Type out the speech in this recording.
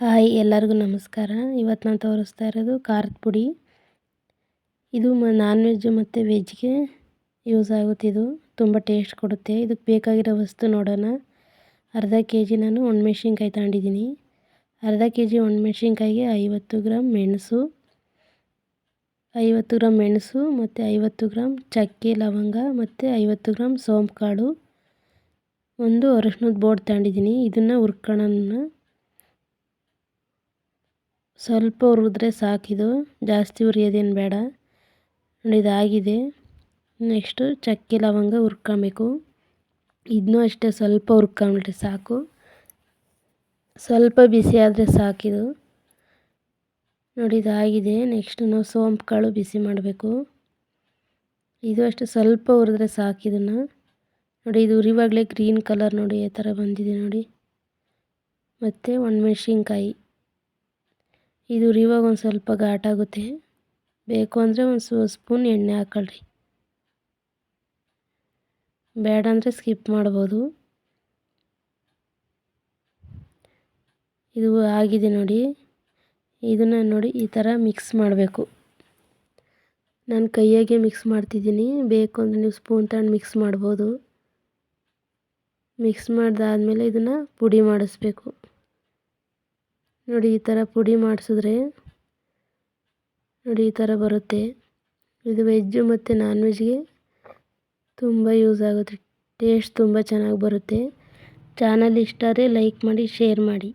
Hi ಎಲ್ಲರಿಗೂ ನಮಸ್ಕಾರ. ಇವತ್ತು ನಾನು ತೋರಿಸ್ತಾ ಇರೋದು ಖಾರದ ಪುಡಿ. ಇದು ಮ ನಾನ್ ವೆಜ್ ಮತ್ತು ವೆಜ್ಗೆ ಯೂಸ್ ಆಗುತ್ತೆ ಇದು. ತುಂಬ ಟೇಸ್ಟ್ ಕೊಡುತ್ತೆ. ಇದಕ್ಕೆ ಬೇಕಾಗಿರೋ ವಸ್ತು ನೋಡೋಣ. ಅರ್ಧ ಕೆ ಜಿ ನಾನು ಒಣಮೆಣ್ಸಿನ್ಕಾಯಿ ತಗೊಂಡಿದ್ದೀನಿ. ಅರ್ಧ ಕೆ ಜಿ ಒಣಮೆಣ್ಸಿನ್ಕಾಯಿಗೆ ಐವತ್ತು ಗ್ರಾಮ್ ಮೆಣಸು, ಐವತ್ತು ಗ್ರಾಮ್ ಮೆಣಸು ಮತ್ತು ಐವತ್ತು ಗ್ರಾಮ್ ಚಕ್ಕೆ, ಲವಂಗ ಮತ್ತು ಐವತ್ತು ಗ್ರಾಮ್ ಸೋಂಪು ಕಾಳು ಒಂದು ಅರಶಿನದ ಬೋರ್ಡ್ ತಗೊಂಡಿದ್ದೀನಿ. ಇದನ್ನು ಹುರ್ಕೊಳ್ಳೋಣ ಸ್ವಲ್ಪ ಹುರಿದ್ರೆ ಸಾಕಿದು ಜಾಸ್ತಿ ಹುರಿಯೋದೇನು ಬೇಡ. ನೋಡಿ ಇದಾಗಿದೆ. ನೆಕ್ಸ್ಟು ಚಕ್ಕೆ ಲವಂಗ ಹುರ್ಕೊಬೇಕು. ಇದನ್ನೂ ಅಷ್ಟೇ ಸ್ವಲ್ಪ ಹುರ್ಕೊಂಬಿಟ್ರೆ ಸಾಕು. ಸ್ವಲ್ಪ ಬಿಸಿ ಆದರೆ ಸಾಕಿದು ನೋಡಿ ಇದಾಗಿದೆ. ನೆಕ್ಸ್ಟ್ ನಾವು ಸೋಂಪು ಕಾಳು ಬಿಸಿ ಮಾಡಬೇಕು. ಇದು ಅಷ್ಟೇ ಸ್ವಲ್ಪ ಹುರಿದ್ರೆ ಸಾಕಿದನ್ನು ನೋಡಿ ಇದು ಉರಿವಾಗಲೇ ಗ್ರೀನ್ ಕಲರ್ ನೋಡಿ ಈ ಥರ ಬಂದಿದೆ ನೋಡಿ. ಮತ್ತು ಒಣಮೆಣ್ಸಿನ್ಕಾಯಿ. ಇದು ರಿವಾಗ ಒಂದು ಸ್ವಲ್ಪ ಘಾಟಾಗುತ್ತೆ ಬೇಕು ಅಂದರೆ ಒಂದು ಸ್ಪೂನ್ ಎಣ್ಣೆ ಹಾಕ್ಕೊಳ್ರಿ ಬೇಡ ಅಂದರೆ ಸ್ಕಿಪ್ ಮಾಡ್ಬೋದು. ಇದು ಆಗಿದೆ ನೋಡಿ. ಇದನ್ನು ನೋಡಿ ಈ ಥರ ಮಿಕ್ಸ್ ಮಾಡಬೇಕು. ನಾನು ಕೈಯಾಗೆ ಮಿಕ್ಸ್ ಮಾಡ್ತಿದ್ದೀನಿ. ಬೇಕು ಅಂದರೆ ನೀವು ಸ್ಪೂನ್ ತಗೊಂಡು ಮಿಕ್ಸ್ ಮಾಡ್ಬೋದು. ಮಿಕ್ಸ್ ಮಾಡಿದಾದ್ಮೇಲೆ ಇದನ್ನು ಪುಡಿ ಮಾಡಿಸ್ಬೇಕು. ನೋಡಿ, ಈ ಥರ ಪುಡಿ ಮಾಡಿಸಿದ್ರೆ ನೋಡಿ, ಈ ಥರ ಬರುತ್ತೆ. ಇದು ವೆಜ್ಜು ಮತ್ತು ನಾನ್ ವೆಜ್ಗೆ ತುಂಬ ಯೂಸ್ ಆಗುತ್ತೆ. ಟೇಸ್ಟ್ ತುಂಬ ಚೆನ್ನಾಗಿ ಬರುತ್ತೆ. ಚಾನಲ್ ಇಷ್ಟ ಆದರೆ ಲೈಕ್ ಮಾಡಿ, ಶೇರ್ ಮಾಡಿ.